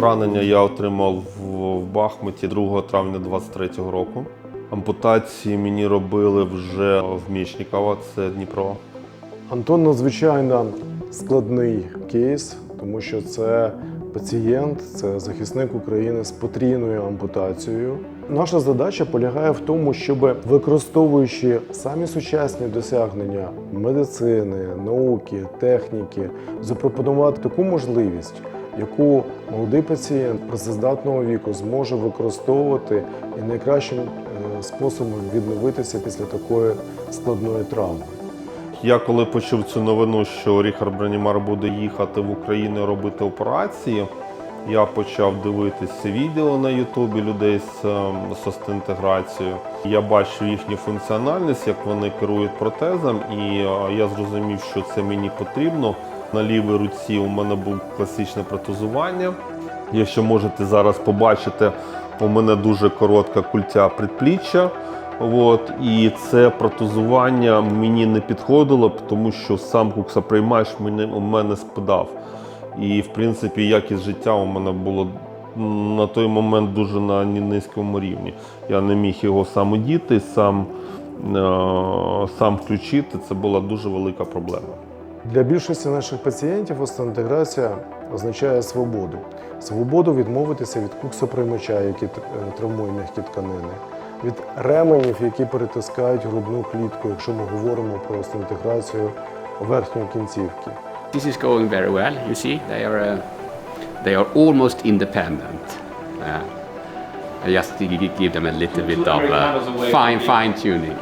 Поранення я отримав в- Бахмуті 2 травня 23-го року. Ампутації мені робили вже в Мічникова, це Дніпро. Антон надзвичайно складний кейс, тому що це пацієнт, це захисник України з потрійною ампутацією. Наша задача полягає в тому, щоб використовуючи самі сучасні досягнення медицини, науки, техніки, запропонувати таку можливість, яку молодий пацієнт працездатного віку зможе використовувати і найкращим е, способом відновитися після такої складної травми. Я коли почув цю новину, що Ріхард Бронімар буде їхати в Україну робити операції, я почав дивитися відео на Ютубі людей з, ем. Я бачив їхню функціональність, як вони керують протезом, і е, я зрозумів, що це мені потрібно. На лівій руці у мене було класичне протезування. Якщо можете зараз побачити, у мене дуже коротка культя предпліччя. От, і це протезування мені не підходило, тому що сам куксоприймач у мене спадав. І, в принципі, якість життя у мене було на той момент дуже на низькому рівні. Я не міг його сам одіти, сам, е, сам включити. Це була дуже велика проблема. Для більшості наших пацієнтів остеінтеграція означає свободу. Свободу відмовитися від куксоприймача, т- е, травмує м'які тканини, від ременів, які перетискають грудну клітку, якщо ми говоримо про остеінтеграцію верхньої кінцівки. This is going very well. You see, they are uh, they are almost independent. Uh, I just give them a little bit of uh, fine fine tuning.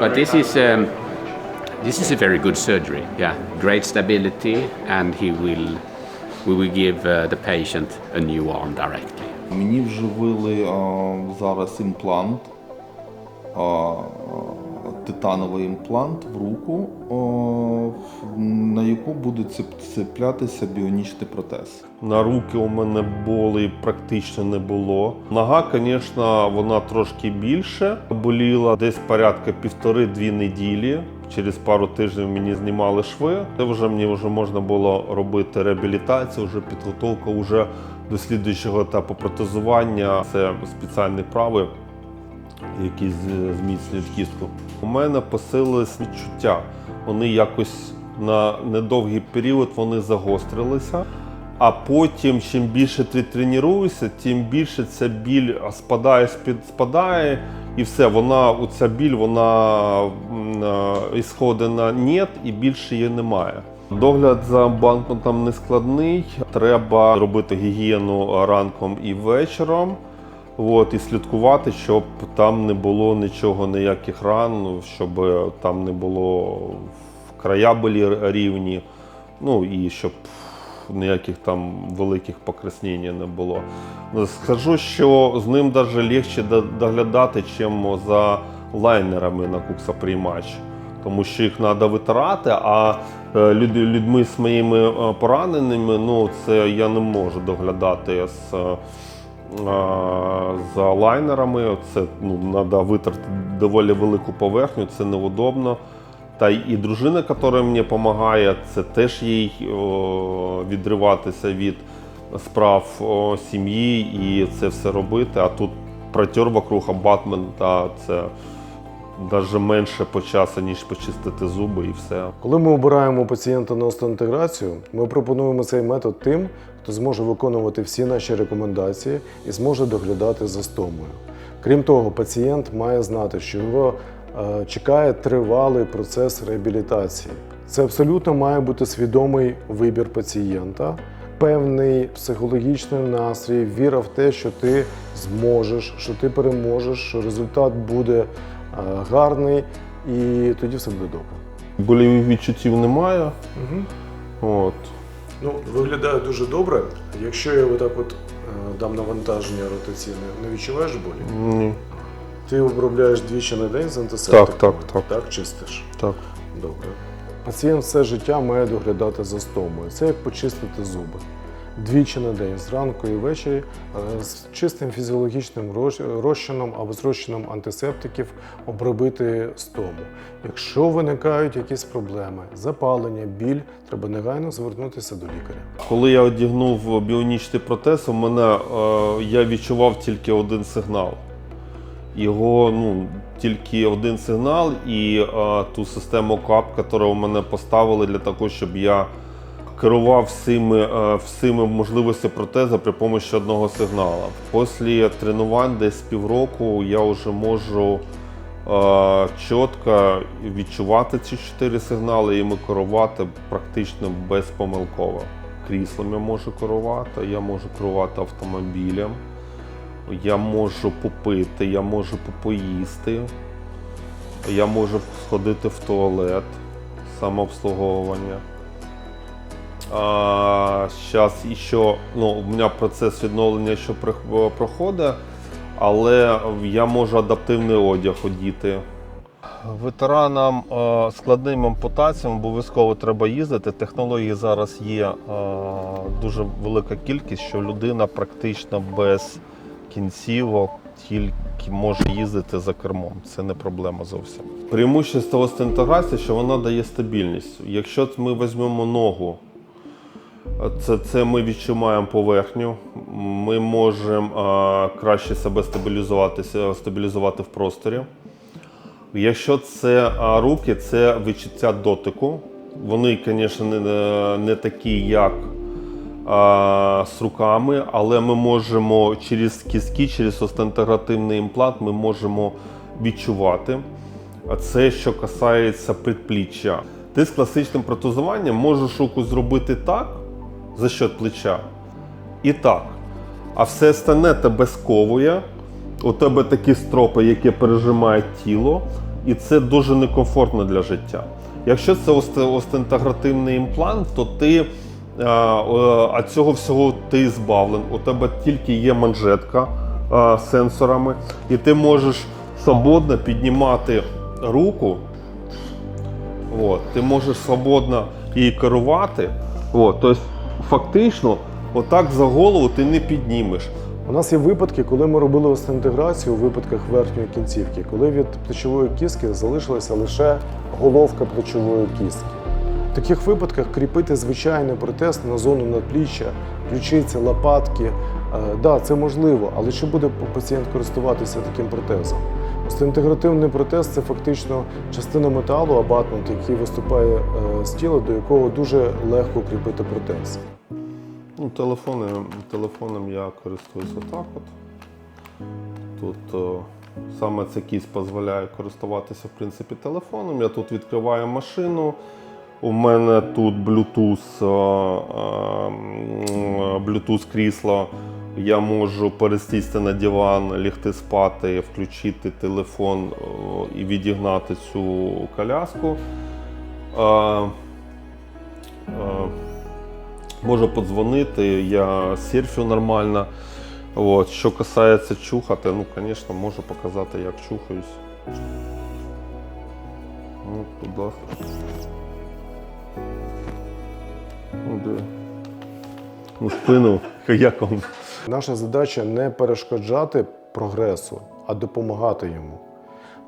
But this is um, this is a very good surgery. Yeah, great stability, and he will we will give uh, the patient a new arm directly. Мені вживили а, зараз імплант, а, титановий імплант в руку, а, на яку буде цеплятися біонічний протез. На руки у мене болі практично не було. Нога, звісно, вона трошки більше боліла, десь порядка півтори-дві неділі. Через пару тижнів мені знімали шви. Це вже мені вже можна було робити реабілітацію, вже підготовка вже до слідуючого етапу протезування. Це спеціальні прави, які зміцнюють кістку. У мене посилились відчуття. Вони якось на недовгий період вони загострилися. А потім, чим більше ти тренуєшся, тим більше ця біль спадає, спадає, і все, вона, оця біль, вона м, ісходить на нет, і більше її немає. Догляд за банкнотом не складний. Треба робити гігієну ранком і вечором. От, і слідкувати, щоб там не було нічого, ніяких ран, щоб там не було края були рівні, ну і щоб ніяких там великих покраснень не було. Ну, Скажу, що з ним навіть легше доглядати, чим за лайнерами на куксоприймач. Тому що їх треба витирати, а е, люд- людьми з моїми е, пораненими, ну це я не можу доглядати з, е, за лайнерами. Це ну, треба витерти доволі велику поверхню, це неудобно. Та і дружина, яка мені допомагає, це теж їй відриватися від справ сім'ї і це все робити. А тут протер вокруг абатмента, це навіть менше по часу, ніж почистити зуби і все. Коли ми обираємо пацієнта на остеінтеграцію, ми пропонуємо цей метод тим, хто зможе виконувати всі наші рекомендації і зможе доглядати за стомою. Крім того, пацієнт має знати, що його е, чекає тривалий процес реабілітації. Це абсолютно має бути свідомий вибір пацієнта, певний психологічний настрій, віра в те, що ти зможеш, що ти переможеш, що результат буде гарний, і тоді все буде добре. Больових відчуттів немає. От. Ну, виглядає дуже добре. Якщо я отак от е, дам навантаження ротаційне, не відчуваєш болі? Ні. Ти обробляєш двічі на день з антисептиком? Так, так, так. Так, чистиш. Так. Добре. Пацієнт все життя має доглядати за стомою. Це як почистити зуби. Двічі на день, зранку і ввечері, е, з чистим фізіологічним розчином або з розчином антисептиків обробити стому. Якщо виникають якісь проблеми, запалення, біль, треба негайно звернутися до лікаря. Коли я одягнув біонічний протез, у мене е, я відчував тільки один сигнал. Його ну, тільки один сигнал і е, ту систему КАП, яку у мене поставили для того, щоб я керував всіми, е, всіми можливостями протеза при допомогі одного сигналу. Після тренувань десь півроку я вже можу е, чітко відчувати ці чотири сигнали і ми керувати практично безпомилково. Кріслом я можу керувати, я можу керувати автомобілем, я можу попити, я можу попоїсти, я можу сходити в туалет, самообслуговування. А, Зараз ще, ну, у мене процес відновлення ще проходить, але я можу адаптивний одяг одіти. Ветеранам е, складним ампутаціям обов'язково треба їздити. Технологій зараз є е, дуже велика кількість, що людина практично без кінцівок тільки може їздити за кермом. Це не проблема зовсім. Преимущество остеінтеграції, що вона дає стабільність. Якщо ми візьмемо ногу, це, це ми відчуваємо поверхню. Ми можемо краще себе стабілізуватися, стабілізувати в просторі. Якщо це а, руки, це відчуття дотику. Вони, звісно, не, не такі, як а, з руками, але ми можемо через кістки, через остеінтегративний імплант, ми можемо відчувати. А це що касається предпліччя. Ти з класичним протезуванням можеш руку зробити так за счет плеча і так. А все остальне тебе сковує. У тебе такі стропи, які пережимають тіло, і це дуже некомфортно для життя. Якщо це осте- остеінтегративний імплант, то ти а, е, цього всього ти збавлен. У тебе тільки є манжетка а, з сенсорами, і ти можеш свободно піднімати руку. От, ти можеш свободно її керувати. От, тобто, фактично, отак за голову ти не піднімеш. У нас є випадки, коли ми робили остеінтеграцію у випадках верхньої кінцівки, коли від плечової кістки залишилася лише головка плечової кістки. В таких випадках кріпити звичайний протез на зону надпліччя, ключиці, лопатки. е, Да, це можливо, але чи буде пацієнт користуватися таким протезом? Остеінтегративний протез це фактично частина металу, абатмент, який виступає е, з тіла, до якого дуже легко кріпити протез. Ну, телефони, телефоном я користуюсь отак от. Тут о, саме цей кість дозволяє користуватися в принципі телефоном. Я тут відкриваю машину. У мене тут Bluetooth, о, Bluetooth крісло. Я можу пересісти на диван, лягти спати, включити телефон і відігнати цю коляску. Е, е, Можу подзвонити, я серфю нормально. От. Що касається чухати, ну, звісно, можу показати, як чухаюсь. Ну, ласка. Ну? Ну, спину, як вам? Наша задача не перешкоджати прогресу, а допомагати йому.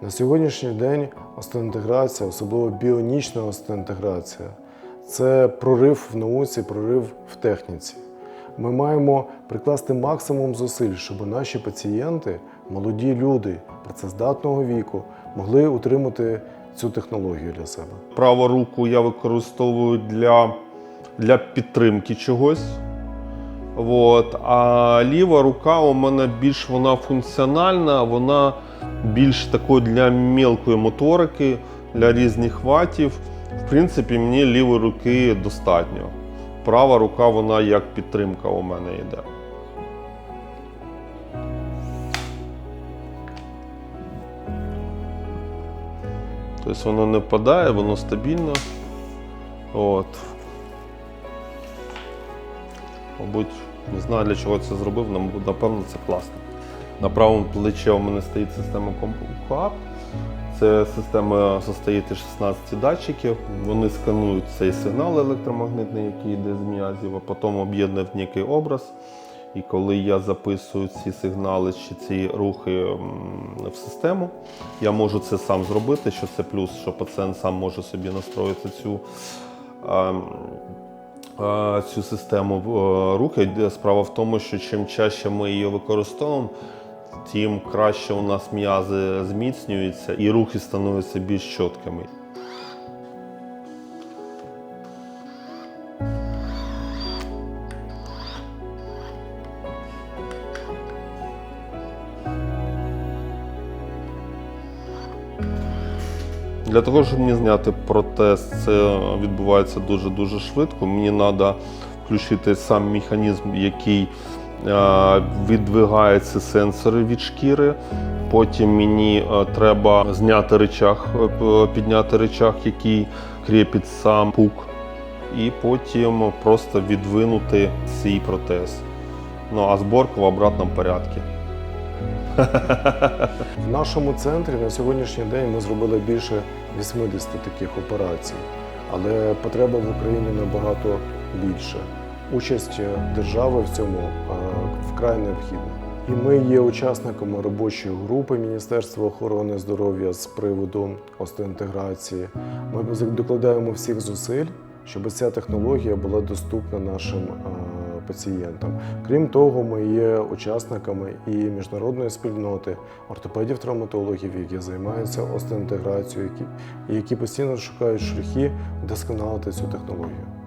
На сьогоднішній день остеінтеграція, особливо біонічна остеінтеграція, це прорив в науці, прорив в техніці. Ми маємо прикласти максимум зусиль, щоб наші пацієнти, молоді люди працездатного віку, могли утримати цю технологію для себе. Праву руку я використовую для, для підтримки чогось. От. А ліва рука у мене більш вона функціональна, вона більш такою для мілкої моторики, для різних хватів. В принципі, мені лівої руки достатньо. Права рука, вона як підтримка у мене йде. Тобто воно не впадає, воно стабільно. От. Мабуть, не знаю для чого це зробив, але напевно це класно. На правому плечі у мене стоїть система КОАП. Це система состоїть із 16 датчиків. Вони сканують цей сигнал електромагнитний, який йде з м'язів, а потім об'єднують в некий образ. І коли я записую ці сигнали чи ці рухи в систему, я можу це сам зробити, що це плюс, що пацієнт сам може собі настроїти цю, ем, цю систему руки. Справа в тому, що чим чаще ми її використовуємо, тим краще у нас м'язи зміцнюються і рухи становляться більш чіткими. Для того, щоб мені зняти протез, це відбувається дуже-дуже швидко. Мені треба включити сам механізм, який е, віддвигається сенсори від шкіри. Потім мені е, треба зняти речах, е, підняти речах, який кріпить сам пук, і потім просто відвинути цей протез. Ну а зборка в обратному порядку. В нашому центрі на сьогоднішній день ми зробили більше 80 таких операцій, але потреба в Україні набагато більше. Участь держави в цьому е, вкрай необхідна. І ми є учасниками робочої групи Міністерства охорони здоров'я з приводу остеоінтеграції. Ми докладаємо всіх зусиль, щоб ця технологія була доступна нашим е, пацієнтам. Крім того, ми є учасниками і міжнародної спільноти ортопедів-травматологів, які займаються остеінтеграцією, які, які постійно шукають шляхи вдосконалити цю технологію.